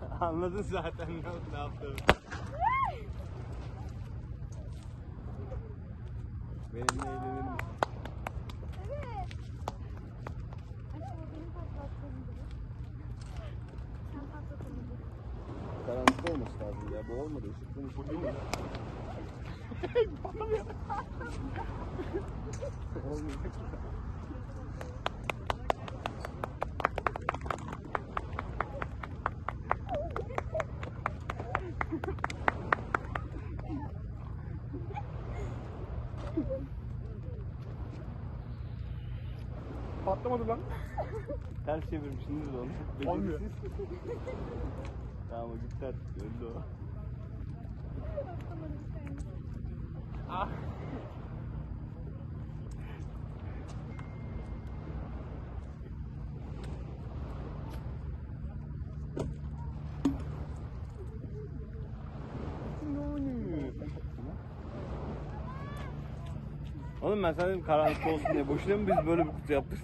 Anladın zaten ne, ne yaptığımı. Benimle eğlenir misin? Karanlıkta olması lazım ya. Bu olmadı. Işıklı ışık değil mi? Patlamadı lan. Ters çevirmişsiniz onu. Olmuyor. Tamam o gitti artık. Öldü o. Ah. Oğlum ben sana dedim karanlık olsun diye. Boşuna mı biz böyle bir kutu yaptık?